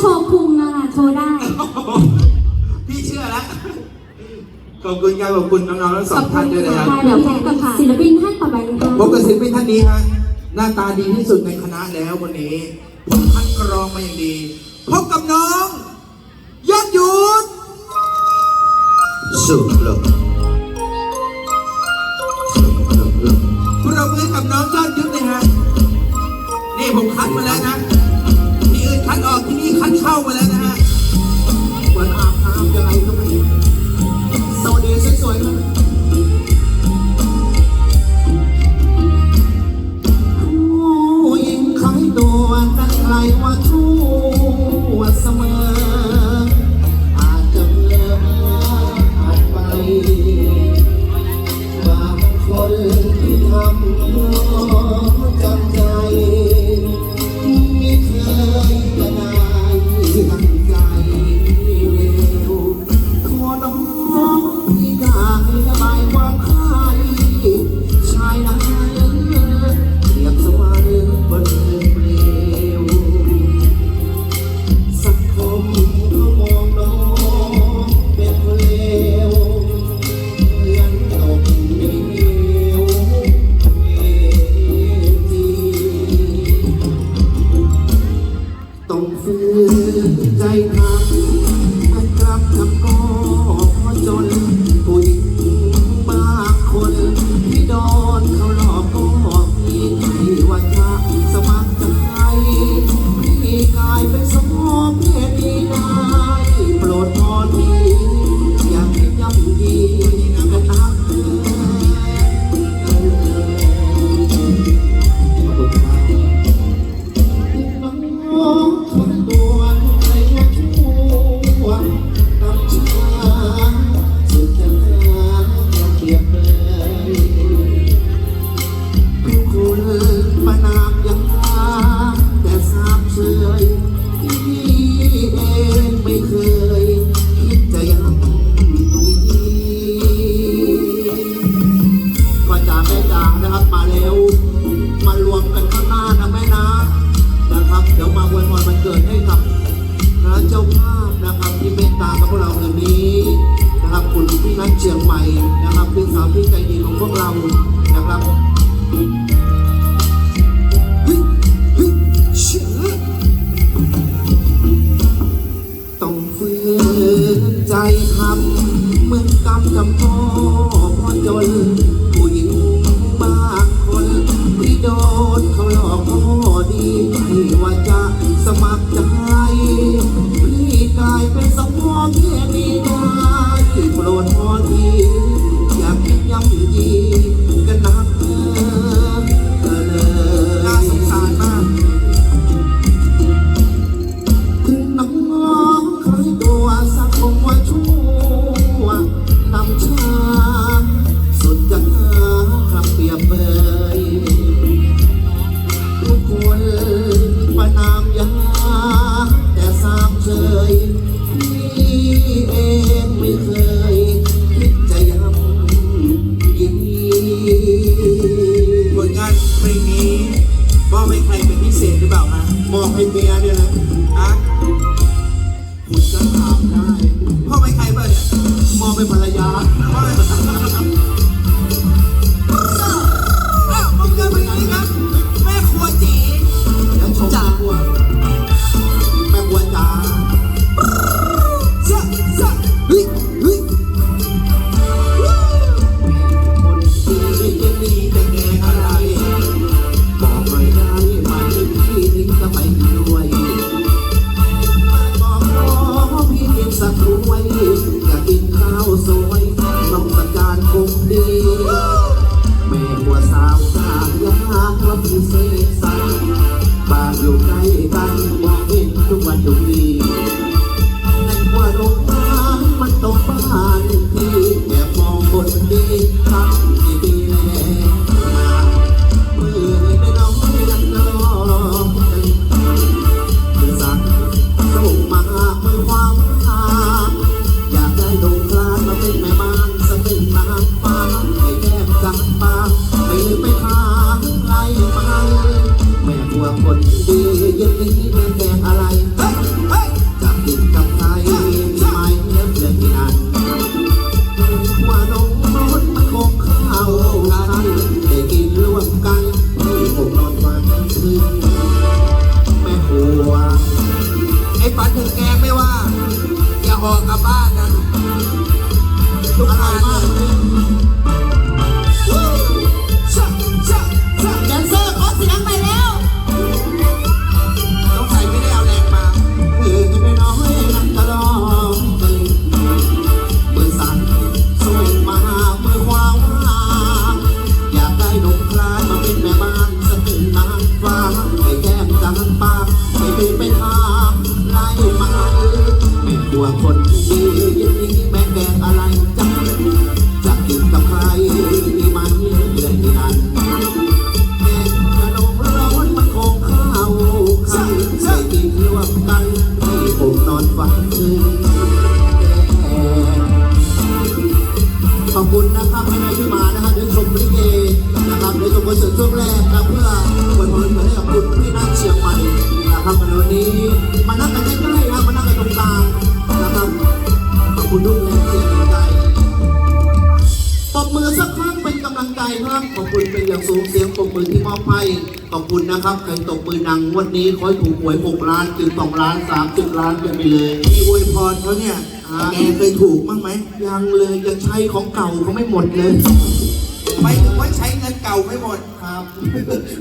โชว์พุงอะค่ะโชว์ได้ พี่เชื่อแล้วขอบคุณครับขอบคุณน้องๆทั้งสองท่านด้วยนะครับเดี๋ยวพบกับศิลปินท่านต่อไปนะคะพบกับศิลปินท่านนี้ฮะหน้าตาดีที่สุดในคณะแล้ววันนี้ผมคัดกรองมาอย่างดีพบกับน้องยอดยุทธสุขลมเราบมือกับน้องยอดยุทธเลยฮะนี่ผมคัดมาแล้วนะ power อวยพรวันเกิดให้กับพระเจ้าภาพนะครับที่เมตตากับพวกเราในนี้นะครับคุณพี่นัทเชียงใหม่นะครับพี่สาวพี่ใจดีของพวกเรานะครับ มันมัน ยุคนี้มันแบบอะไรจับผิดจับใคร ขอบคุณนะครับไม่ได้ที่มานะครับเดี๋ยวชมลิเกนะครับเดี๋ยวชมคอนเสิร์ตช่วงแรกนะเพื่ออวยพรให้กับคุณพี่นักเชียงใหม่นะครับในวันนี้มานั่งกั บมือสักครั้งเป็นกำลังใจครับ ขอบคุณเป็นอย่างสูงเสียงปรบมือที่มอบให้ขอบคุณนะครับใครตบมือดังงวันนี้ขอให้ถูกหวย6ล้านถึง2ล้าน30ล้านกันไปเลยที่อวยพรเขาเนี่ยอ่าแกเคยถูกบ้างไหมยังเลยยังใช้ของเก่าเขาไม่หมดเลยไม่ถึงว่าใช้เงินเก่าไม่หมดครับ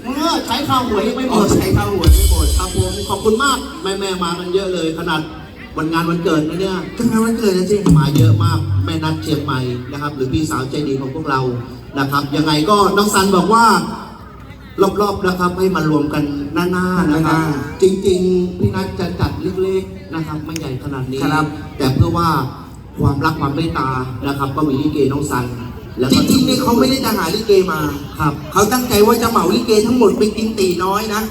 เมื่อใช้ข้าวหวยยังไม่หอ๋มอดใช้ข้าวหวยไม่หมดครับผมขอบคุณมากแม่แม่ๆมากันเยอะเลยขนาด วันงานวันเกิดนะเนี่ยจังงานวันเกิดนะสิมาเยอะมากแม่นัดเชียงใหม่นะครับ หรือพี่สาวใจดีของพวกเรานะครับ ยังไงก็น้องซันบอกว่ารอบๆนะครับให้มารวมกันหน้าๆนะครับ จริงๆพี่นัทจะจัดเล็กๆนะครับไม่ใหญ่ขนาดนี้ครับแต่เพื่อว่าความรักความเมตตานะครับ ก็มีลิเกน้องซันแล้วจก็ริงๆนี่เขาไม่ได้จะหาลิเกมาครับเขาตั้งใจว่าจะเหมาลิเกทั้งหมดไปกินตีน้อยนะ